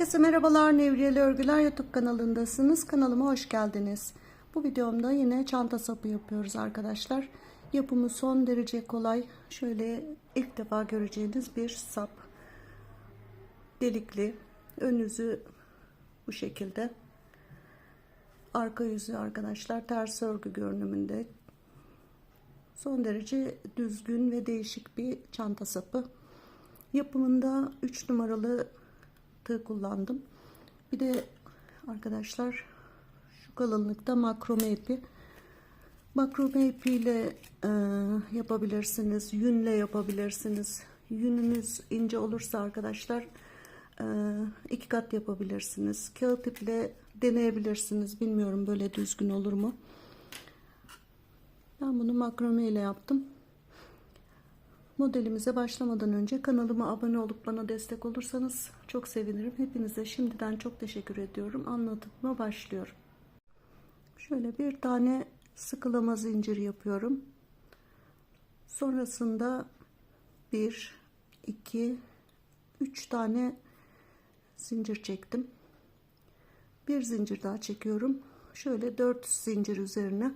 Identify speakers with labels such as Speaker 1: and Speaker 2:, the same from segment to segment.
Speaker 1: Herkese merhabalar Nevriyeli Örgüler YouTube kanalındasınız. Kanalıma hoş geldiniz. Bu videomda yine çanta sapı yapıyoruz arkadaşlar. Yapımı son derece kolay. Şöyle ilk defa göreceğiniz bir sap. Delikli. Ön yüzü bu şekilde. Arka yüzü arkadaşlar ters örgü görünümünde. Son derece düzgün ve değişik bir çanta sapı. Yapımında 3 numaralı tığ kullandım. Bir de arkadaşlar şu kalınlıkta makrome ipi. Makrome ipiyle e, yapabilirsiniz. Yünle yapabilirsiniz. Yününüz ince olursa arkadaşlar e, iki kat yapabilirsiniz. Kağıt iple deneyebilirsiniz. Bilmiyorum böyle düzgün olur mu? Ben bunu makrome ile yaptım. Modelimize başlamadan önce kanalıma abone olup bana destek olursanız çok sevinirim. Hepinize şimdiden çok teşekkür ediyorum. Anlatıma başlıyorum. Şöyle bir tane sıkılama zincir yapıyorum. Sonrasında 1 2 3 tane zincir çektim. Bir zincir daha çekiyorum. Şöyle 4 zincir üzerine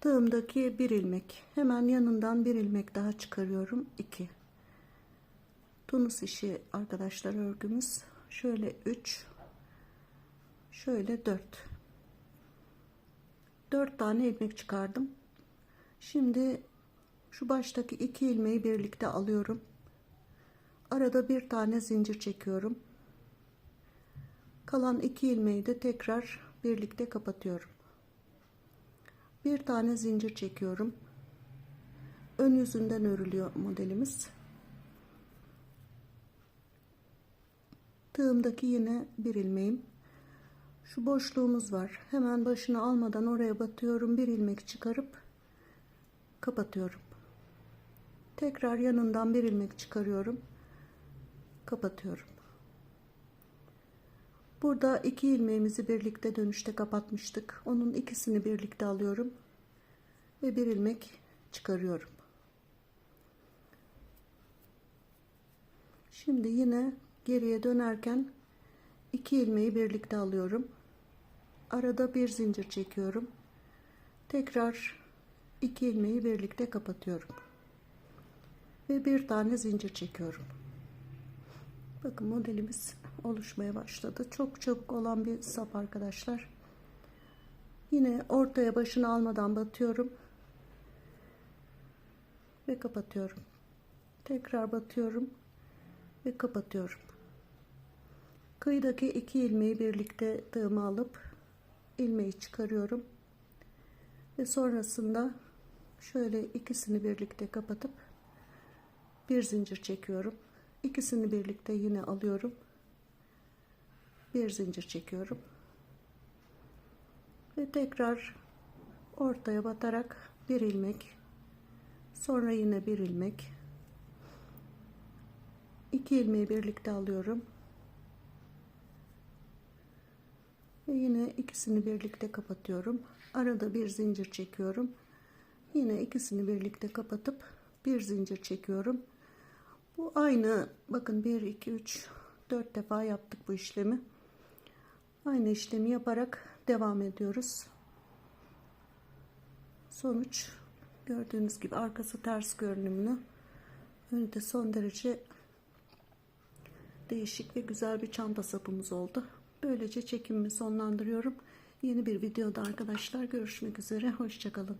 Speaker 1: tığımdaki bir ilmek. Hemen yanından bir ilmek daha çıkarıyorum. 2 tunus işi arkadaşlar örgümüz. Şöyle 3 şöyle 4 4 tane ilmek çıkardım. Şimdi şu baştaki iki ilmeği birlikte alıyorum. Arada bir tane zincir çekiyorum. Kalan iki ilmeği de tekrar birlikte kapatıyorum bir tane zincir çekiyorum. Ön yüzünden örülüyor modelimiz. Tığımdaki yine bir ilmeğim. Şu boşluğumuz var. Hemen başını almadan oraya batıyorum. Bir ilmek çıkarıp kapatıyorum. Tekrar yanından bir ilmek çıkarıyorum. Kapatıyorum Burada iki ilmeğimizi birlikte dönüşte kapatmıştık. Onun ikisini birlikte alıyorum ve bir ilmek çıkarıyorum. Şimdi yine geriye dönerken iki ilmeği birlikte alıyorum. Arada bir zincir çekiyorum. Tekrar iki ilmeği birlikte kapatıyorum. Ve bir tane zincir çekiyorum. Bakın modelimiz oluşmaya başladı. Çok çabuk olan bir sap arkadaşlar. Yine ortaya başını almadan batıyorum. Ve kapatıyorum. Tekrar batıyorum. Ve kapatıyorum. Kıyıdaki iki ilmeği birlikte tığıma alıp ilmeği çıkarıyorum. Ve sonrasında şöyle ikisini birlikte kapatıp bir zincir çekiyorum. İkisini birlikte yine alıyorum. Bir zincir çekiyorum. Ve tekrar ortaya batarak bir ilmek sonra yine bir ilmek. İki ilmeği birlikte alıyorum. Ve yine ikisini birlikte kapatıyorum. Arada bir zincir çekiyorum. Yine ikisini birlikte kapatıp bir zincir çekiyorum bu aynı bakın 1 2 3 4 defa yaptık bu işlemi Aynı işlemi yaparak devam ediyoruz. Sonuç gördüğünüz gibi arkası ters görünümlü. Önü de son derece değişik ve güzel bir çanta sapımız oldu. Böylece çekimimi sonlandırıyorum. Yeni bir videoda arkadaşlar görüşmek üzere. Hoşçakalın.